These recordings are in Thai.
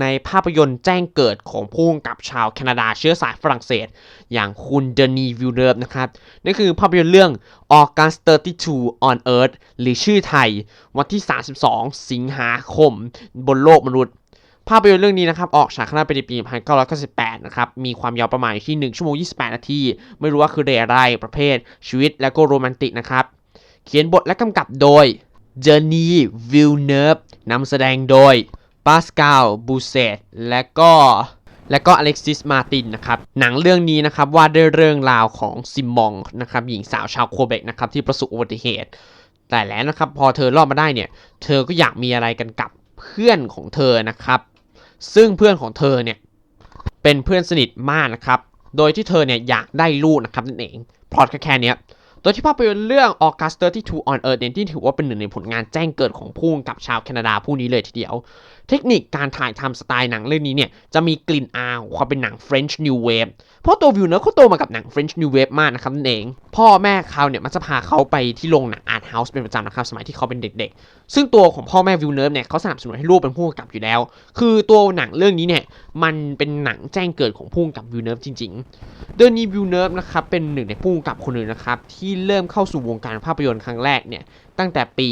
ในภาพยนตร์แจ้งเกิดของผู้กำกับชาวแคนาดาเชื้อสายฝรั่งเศส อย่างคุณเดนีวิลเนฟนะครับนั่นคือภาพยนตร์เรื่อง August 32 on Earth หรือชื่อไทย วันที่ 32 สิงหาคม บนโลกมนุษย์ ภาพยนตร์เรื่องนี้นะครับ ออกฉายคณะปในปี 1998 นะครับ มีความยาวประมาณที่ 1 ชั่วโมง 28 นาที ไม่รู้ว่าคือเรอะไรประเภท ชีวิตและก็โรแมนติกนะครับ เขียนบทและกำกับโดยเจอร์นีวิลเนฟนำแสดงโดย ปาสคาลบูเซตและก็และก็อเล็กซิสมาตินนะครับ หนังเรื่องนี้นะครับว่าด้วยเรื่องราวของซิมมองนะครับหญิงสาวชาวโคเบกนะครับที่ประสบอุบัติเหตุ แต่แล้วนะครับพอเธอรอดมาได้เนี่ย เธอก็อยากมีอะไรกันกับเพื่อนของเธอนะครับ ซึ่งเพื่อนของเธอเนี่ยเป็นเพื่อนสนิทมากนะครับ โดยที่เธอเนี่ยอยากได้ลูกนะครับนั่นเองพล็อตแค่เนี้ โดยที่ภาพยนตร์เรื่อง August 32 on Earth เนี่ยที่ถือว่าเป็นหนึ่งในผลงานแจ้งเกิดของผู้กำกับชาวแคนาดาผู้นี้เลยทีเดียว เทคนิคการถ่ายทำสไตล์หนังเรื่องนี้เนี่ยจะมีกลิ่นอายของความเป็นหนัง French New Wave เพราะตัววิวเนอร์เขาโตมากับหนัง French New Wave มากนะครับนั่นเองพ่อแม่เขาเนี่ยมันจะพาเขาไปที่โรงหนัง Art House เป็นประจำนะครับสมัยที่เขาเป็นเด็กๆ ซึ่งตัวของพ่อแม่วิวเนอร์ฟเนี่ยเขาสนับสนุนให้ลูกเป็นผู้กำกับอยู่แล้ว คือตัวหนังเรื่องนี้เนี่ยมันเป็นหนังแจ้งเกิดของผู้กำกับวิวเนอร์ฟจริงๆ เดอร์นีวิวเนอร์ฟนะครับเป็นหนึ่งในผู้กำกับคนหนึ่งนะครับที่เริ่มเข้าสู่วงการภาพยนตร์ครั้งแรกเนี่ยตั้งแต่ปี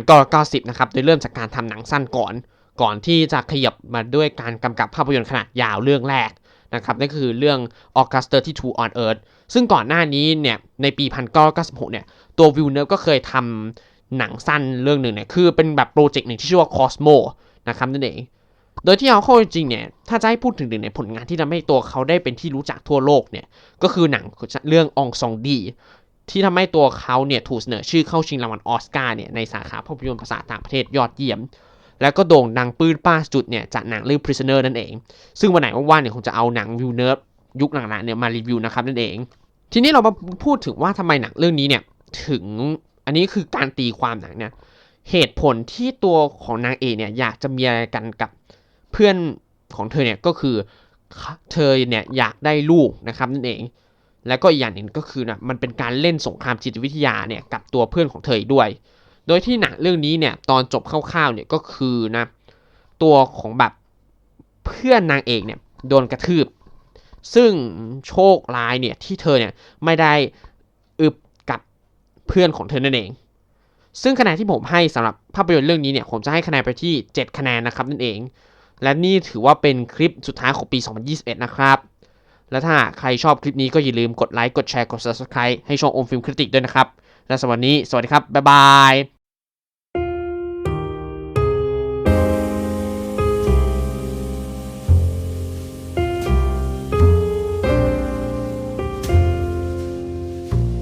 1990 นะครับโดยเริ่มจากการทำหนังสั้นก่อน ก่อนที่จะขยับมาด้วยการกำกับภาพยนตร์ขนาดยาวเรื่องแรก นะครับนั่นคือเรื่อง August 32 on Earth ซึ่งก่อนหน้านี้เนี่ยในปี 1996 เนี่ยตัววิวเนอร์ก็เคยทำหนังสั้นเรื่องหนึ่งเนี่ยคือเป็นแบบโปรเจกต์หนึ่งที่ชื่อว่า Cosmo นะครับนั่นเองโดยที่เอาเข้าจริงเนี่ย ถ้าจะให้พูดถึงหนึ่งในผลงานที่ทำให้ตัวเขาได้เป็นที่รู้จักทั่วโลกเนี่ย ก็คือหนังเรื่ององซองดี ที่ทำให้ตัวเขาเนี่ยถูกเสนอชื่อเข้าชิงรางวัลออสการ์เนี่ยในสาขาภาพยนตร์ภาษาต่างประเทศยอดเยี่ยม แล้วก็โด่งดังปื้นป้าสุดเนี่ยจากหนังเรื่อง Prisoner นั่นเอง ซึ่งวันไหนว่างๆเนี่ยคงจะเอาหนังวิวเนิร์ฟยุคหลังๆเนี่ยมารีวิวนะครับนั่นเอง ทีนี้เรามาพูดถึงว่าทำไมหนังเรื่องนี้เนี่ยถึงอันนี้คือการตีความหนังเนี่ยเหตุผลที่ตัวของนางเอกเนี่ยอยากจะมีอะไรกันกับเพื่อนของเธอเนี่ยก็คือเธอเนี่ยอยากได้ลูกนะครับนั่นเอง แล้วก็อีกอย่างหนึ่งก็คือนะมันเป็นการเล่นสงครามจิตวิทยาเนี่ยกับตัวเพื่อนของเธออีกด้วย โดยที่หนังเรื่องนี้เนี่ยตอนจบคร่าวๆเนี่ยก็คือนะตัวของแบบเพื่อนนางเอกเนี่ยโดนกระทืบ ซึ่งโชคร้ายเนี่ยที่เธอเนี่ยไม่ได้อึบกับเพื่อนของเธอนั่นเอง ซึ่งคะแนนที่ผมให้สำหรับภาพยนตร์เรื่องนี้เนี่ยผมจะให้คะแนนไปที่ 7 คะแนนนะครับนั่นเอง และนี่ถือว่าเป็นคลิปสุดท้ายของปี 2021 นะครับ และถ้าใครชอบคลิปนี้ก็อย่าลืมกดไลค์กดแชร์กด subscribe ให้ช่องโอมฟิล์มคริติกด้วยนะครับและสวันนี้สวัสดีครับบ๊ายบาย